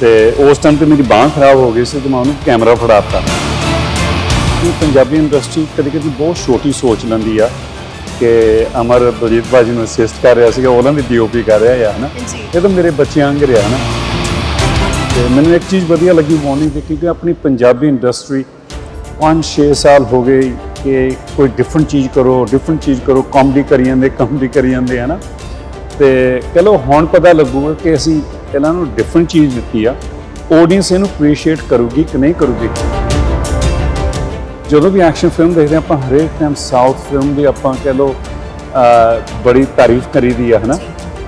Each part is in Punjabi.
ਤੇ ਉਸ ਟਾਈਮ ਤੇ ਮੇਰੀ ਬਾਂਹ ਖਰਾਬ ਹੋ ਗਈ ਸੀ ਤੇ ਮੈਂ ਉਹਨੂੰ ਕੈਮਰਾ ਫੜਾਤਾ। ਇਹ ਪੰਜਾਬੀ ਇੰਡਸਟਰੀ ਕਦੇ ਕਦੇ ਬਹੁਤ ਛੋਟੀ ਸੋਚ ਲੈਂਦੀ ਆ ਕਿ ਅਮਰ ਬਲਜੀਤ ਬਾਜੀ ਨੂੰ ਅਸਿਸਟ ਕਰ ਰਿਹਾ ਸੀਗਾ ਉਹਨਾਂ ਦੀ ਡੀਓਪੀ ਕਰ ਰਿਹਾ ਆ ਹਨਾ? ਜੀ ਇਹ ਤਾਂ ਮੇਰੇ ਬੱਚਿਆਂ ਵਾਂਗ ਰਿਹਾ ਹਨਾ? ਤੇ ਮੈਨੂੰ ਇੱਕ ਚੀਜ਼ ਵਧੀਆ ਲੱਗੀ ਵਾਰਨਿੰਗ ਦੀ ਕਿਉਂਕਿ ਆਪਣੀ ਪੰਜਾਬੀ ਇੰਡਸਟਰੀ 5-6 ਸਾਲ ਹੋ ਗਏ ਕਿ ਕੋਈ ਡਿਫਰੈਂਟ ਚੀਜ਼ ਕਰੋ ਡਿਫਰੈਂਟ ਚੀਜ਼ ਕਰੋ ਕਾਮੇਡੀ ਕਰੀ ਜਾਂਦੇ ਕਾਮੇਡੀ ਕਰੀ ਜਾਂਦੇ ਹਨਾ? ਤੇ ਚਲੋ ਹੁਣ ਪਤਾ ਲੱਗੂਗਾ ਕਿ ਅਸੀਂ ਇਹਨਾਂ ਨੂੰ ਡਿਫਰੈਂਟ ਚੀਜ਼ ਦਿੱਤੀ ਆ। ਆਡੀਅנס ਇਹਨੂੰ ਅਪਰੀਸ਼ੀਏਟ ਕਰੂਗੀ ਕਿ ਨਹੀਂ ਕਰੂਗੀ। ਜਦੋਂ ਵੀ ਐਕਸ਼ਨ ਫਿਲਮ ਦੇਖਦੇ ਹਾਂ, ਆਪਾਂ ਹਰੇਕ ਟਾਈਮ ਸਾਊਥ ਫਿਲਮ ਦੀ ਆਪਾਂ ਕਹ ਲੋ ਬੜੀ ਤਾਰੀਫ ਕਰੀਦੀ ਆ, ਹਨਾ?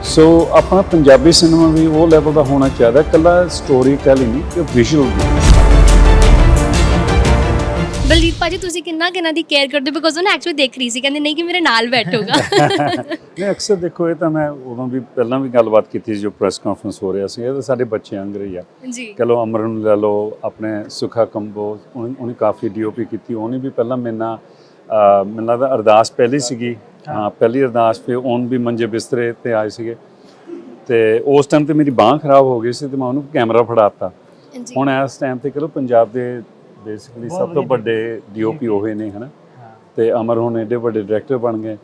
ਸੋ ਆਪਣਾ ਪੰਜਾਬੀ ਸਿਨੇਮਾ ਵੀ ਉਹ ਲੈਵਲ ਦਾ ਹੋਣਾ ਚਾਹੀਦਾ, ਇਕੱਲਾ ਸਟੋਰੀ ਟੈਲਿੰਗ ਨਹੀਂ ਕਿ ਵਿਜ਼ੂਅਲ ਵੀ ਭਾਜੀ ਤੁਸੀਂ ਕਿੰਨਾ ਕਿੰਨਾ ਦੀ ਕੇਅਰ ਕਰਦੇ? ਹੋ ਬਿਕੋਜ਼ ਉਹਨੇ ਐਕਚੁਅਲੀ ਦੇਖ ਰਹੀ ਸੀ ਕਹਿੰਦੇ ਨਹੀਂ ਕਿ ਮੇਰੇ ਨਾਲ ਬੈਠੂਗਾ। ਨਹੀਂ ਅਕਸਰ ਦੇਖੋ ਇਹ ਤਾਂ ਮੈਂ ਉਦੋਂ ਵੀ ਪਹਿਲਾਂ ਵੀ ਗੱਲਬਾਤ ਕੀਤੀ ਸੀ ਜੋ ਪ੍ਰੈਸ ਕਾਨਫਰੰਸ ਹੋ ਰਿਹਾ ਸੀ ਇਹ ਤਾਂ ਸਾਡੇ ਬੱਚੇ ਅੰਗਰੇ ਹੀ ਆ। ਜੀ। ਕਹ ਲਓ ਅਮਰਨ ਨੂੰ ਲੈ ਲਓ ਆਪਣੇ ਸੁਖਾ ਕੰਬੋ ਉਹਨੇ ਕਾਫੀ ਡੀਓਪੀ ਕੀਤੀ ਉਹਨੇ ਵੀ ਪਹਿਲਾਂ ਮੇਰੇ ਨਾਲ ਅਹ, ਮੈਨੂੰ ਲੱਗਦਾ ਅਰਦਾਸ ਪਹਿਲੀ ਸੀਗੀ। ਹਾਂ। ਪਹਿਲੀ ਅਰਦਾਸ ਫਿਰ ਉਹਨ ਵੀ ਮੰਜੇ ਬਿਸਤਰੇ ਤੇ ਆਏ ਸੀਗੇ। ਤੇ ਉਸ ਟਾਈਮ ਤੇ ਮੇਰੀ ਬਾਂਹ ਖਰਾਬ ਹੋ ਗਈ ਸੀ ਤੇ ਮੈਂ ਉਹਨੂੰ ਕੈਮਰਾ ਫੜਾਤਾ ਹੁਣ ਇਸ ਟਾਈਮ ਤੇ ਕਹ ਪੰਜਾਬ ਦੇ ਬੇਸਿਕਲੀ ਸਭ ਤੋਂ ਵੱਡੇ ਡੀਓਪੀ ਹੋਏ ਨੇ ਹਨਾ? ਤੇ ਅਮਰ ਹੁਣ ਏਡੇ ਵੱਡੇ ਡਾਇਰੈਕਟਰ ਬਣ ਗਏ।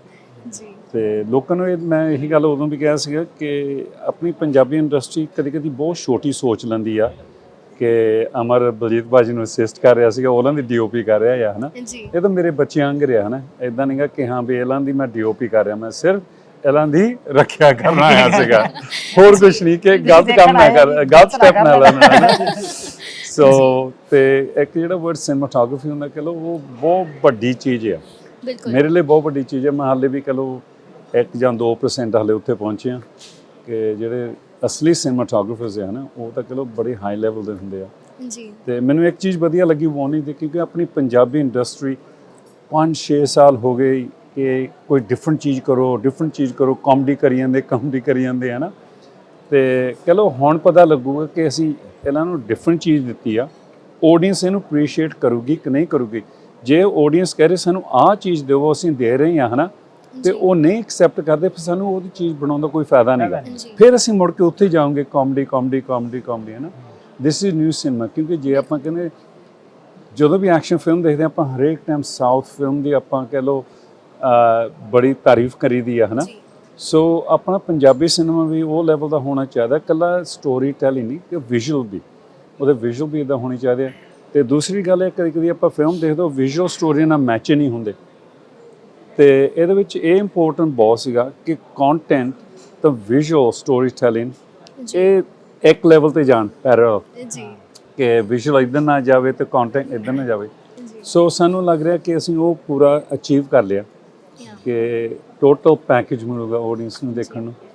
ਜੀ। ਤੇ ਲੋਕਾਂ ਨੂੰ ਇਹ ਮੈਂ ਇਹੀ ਗੱਲ ਉਦੋਂ ਵੀ ਕਿਹਾ ਸੀਗਾ ਕਿ ਆਪਣੀ ਪੰਜਾਬੀ ਇੰਡਸਟਰੀ ਕਦੀ ਕਦੀ ਬਹੁਤ ਛੋਟੀ ਸੋਚ ਲੈਂਦੀ ਆ ਕਿ ਅਮਰ ਬਲਜੀਤ ਬਾਜੀ ਨੂੰ ਅਸਿਸਟ ਕਰ ਰਿਹਾ ਸੀਗਾ ਉਹਨਾਂ ਦੀ ਡੀਓਪੀ ਕਰ ਰਿਹਾ ਆ ਹਨਾ? ਇਹ ਤਾਂ ਮੇਰੇ ਬੱਚਿਆਂ ਵਾਂਗ ਰਿਹਾ ਹਨਾ? ਇਦਾਂ ਨਹੀਂਗਾ ਕਿ ਹਾਂ ਵੀ ਇਹਨਾਂ ਦੀ ਮੈਂ ਡੀਓਪੀ ਕਰ ਰਿਹਾ ਮੈਂ ਸਿਰਫ ਇਹਨਾਂ ਦੀ ਰੱਖਿਆ ਕਰਨ ਆਇਆ ਸੀਗਾ। ਹੋਰ ਕੁਝ ਨਹੀਂ ਕਿ ਗਲਤ ਕੰਮ ਨਾ ਕਰ ਗਲਤ ਸਟੈਪ ਨਾ ਲੈਣਾ ਸੋ ਤੇ ਇੱਕ ਜਿਹੜਾ ਵਰਡ ਸਿਨੇਮਾਟੋਗ੍ਰਾਫੀ ਹੁੰਦਾ ਕਿ ਲੋ ਉਹ ਬਹੁਤ ਵੱਡੀ ਚੀਜ਼ ਆ। ਬਿਲਕੁਲ। ਮੇਰੇ ਲਈ ਬਹੁਤ ਵੱਡੀ ਚੀਜ਼ ਹੈ ਮੈਂ ਹਾਲੇ ਵੀ ਕਹ ਲਓ 1 ਜਾਂ 2% ਹਾਲੇ ਉੱਥੇ ਪਹੁੰਚੇ ਆ ਕਿ ਜਿਹੜੇ ਅਸਲੀ ਸਿਨੇਮਾਟੋਗ੍ਰਾਫਰਸ ਹੈ ਨਾ ਉਹ ਤਾਂ ਕਹ ਲਓ ਬੜੇ ਹਾਈ ਲੈਵਲ ਦੇ ਹੁੰਦੇ ਆ। ਜੀ। ਤੇ ਮੈਨੂੰ ਇੱਕ ਚੀਜ਼ ਵਧੀਆ ਲੱਗੀ ਵਾਰਨਿੰਗ ਦੀ ਕਿਉਂਕਿ ਆਪਣੀ ਪੰਜਾਬੀ ਇੰਡਸਟਰੀ 5-6 ਸਾਲ ਹੋ ਗਏ ਕਿ ਕੋਈ ਡਿਫਰੈਂਟ ਚੀਜ਼ ਕਰੋ ਡਿਫਰੈਂਟ ਚੀਜ਼ ਕਰੋ ਕਾਮੇਡੀ ਕਰੀ ਜਾਂਦੇ ਕਾਮੇਡੀ ਕਰੀ ਜਾਂਦੇ ਹੈ ਨਾ। ਤੇ ਕਹ ਲੋ ਹੁਣ ਪਤਾ ਲੱਗੂਗਾ ਕਿ ਅਸੀਂ ਇਹਨਾਂ ਨੂੰ ਡਿਫਰੈਂਟ ਚੀਜ਼ ਦਿੱਤੀ ਆ। ਆਡੀਅנס ਇਹਨੂੰ ਅਪਰੀਸ਼ੀਏਟ ਕਰੂਗੀ ਕਿ ਨਹੀਂ ਕਰੂਗੀ। ਜੇ ਆਡੀਅנס ਰਹੇ ਸਾਨੂੰ ਆਹ ਚੀਜ਼ ਦਿਓ ਅਸੀਂ ਦੇ ਰਹੇ ਹਾਂ ਹਨਾ? ਤੇ ਉਹ ਨਹੀਂ ਐਕਸੈਪਟ ਕਰਦੇ ਫਿਰ ਸਾਨੂੰ ਉਹਦੀ ਚੀਜ਼ ਬਣਾਉਣ ਦਾ ਕੋਈ ਫਾਇਦਾ ਨਹੀਂਗਾ ਫਿਰ ਅਸੀਂ ਮੁੜ ਕੇ ਉੱਥੇ ਜਾਵਾਂਗੇ ਕਾਮੇਡੀ ਕਾਮੇਡੀ ਕਾਮੇਡੀ ਕਾਮੇਡੀ ਹਨਾ? ਥਿਸ ਇਜ਼ ਨਿਊ ਸਿਨੇਮਾ ਕਿਉਂਕਿ ਜੇ ਆਪਾਂ ਕਹਿੰਦੇ ਜਦੋਂ ਵੀ ਐਕਸ਼ਨ ਫਿਲਮ ਦੇਖਦੇ ਆਪਾਂ ਹਰੇਕ ਟਾਈਮ ਸਾਊਥ ਫਿਲਮ ਦੀ ਆਪਾਂ ਕਹ ਲੋ ਬੜੀ ਤਾਰੀਫ ਕਰੀਦੀ ਆ ਹਨਾ? ਸੋ ਆਪਣਾ ਪੰਜਾਬੀ ਸਿਨੇਮਾ ਵੀ ਉਹ ਲੈਵਲ ਦਾ ਹੋਣਾ ਚਾਹੀਦਾ ਇਕੱਲਾ ਸਟੋਰੀ ਟੈਲਿੰਗ ਨਹੀਂ ਕਿ ਵਿਜ਼ੂਅਲ ਵੀ। ਉਹਦੇ ਵਿਜ਼ੂਅਲ ਵੀ ਇਦਾਂ ਹੋਣੀ ਚਾਹੀਦੇ ਆ। ਤੇ ਦੂਸਰੀ ਗੱਲ ਇਹ ਕਦੀ ਕਦੀ ਆਪਾਂ ਫਿਲਮ ਦੇਖਦੇ ਹਾਂ ਵਿਜ਼ੂਅਲ ਸਟੋਰੀ ਨਾਲ ਮੈਚ ਨਹੀਂ ਹੁੰਦੇ। ਤੇ ਇਹਦੇ ਵਿੱਚ ਇਹ ਇੰਪੋਰਟੈਂਟ ਬਹੁਤ ਸੀਗਾ ਕਿ ਕੰਟੈਂਟ ਤਾਂ ਵਿਜ਼ੂਅਲ ਸਟੋਰੀ ਟੈਲਿੰਗ ਇਹ ਇੱਕ ਲੈਵਲ ਤੇ ਜਾਣ ਪੈਰਲ ਜੀ। ਕਿ ਵਿਜ਼ੂਅਲ ਇਦਾਂ ਨਾ ਜਾਵੇ ਤੇ ਕੰਟੈਂਟ ਇਦਾਂ ਨਾ ਜਾਵੇ। ਸੋ ਸਾਨੂੰ ਲੱਗ ਰਿਹਾ ਕਿ ਅਸੀਂ ਉਹ ਪੂਰਾ ਅਚੀਵ ਕਰ ਲਿਆ. ਕਿ ਟੋਟਲ ਪੈਕੇਜ ਮਿਲੂਗਾ ਆਡੀਅנס ਨੂੰ ਦੇਖਣ ਨੂੰ?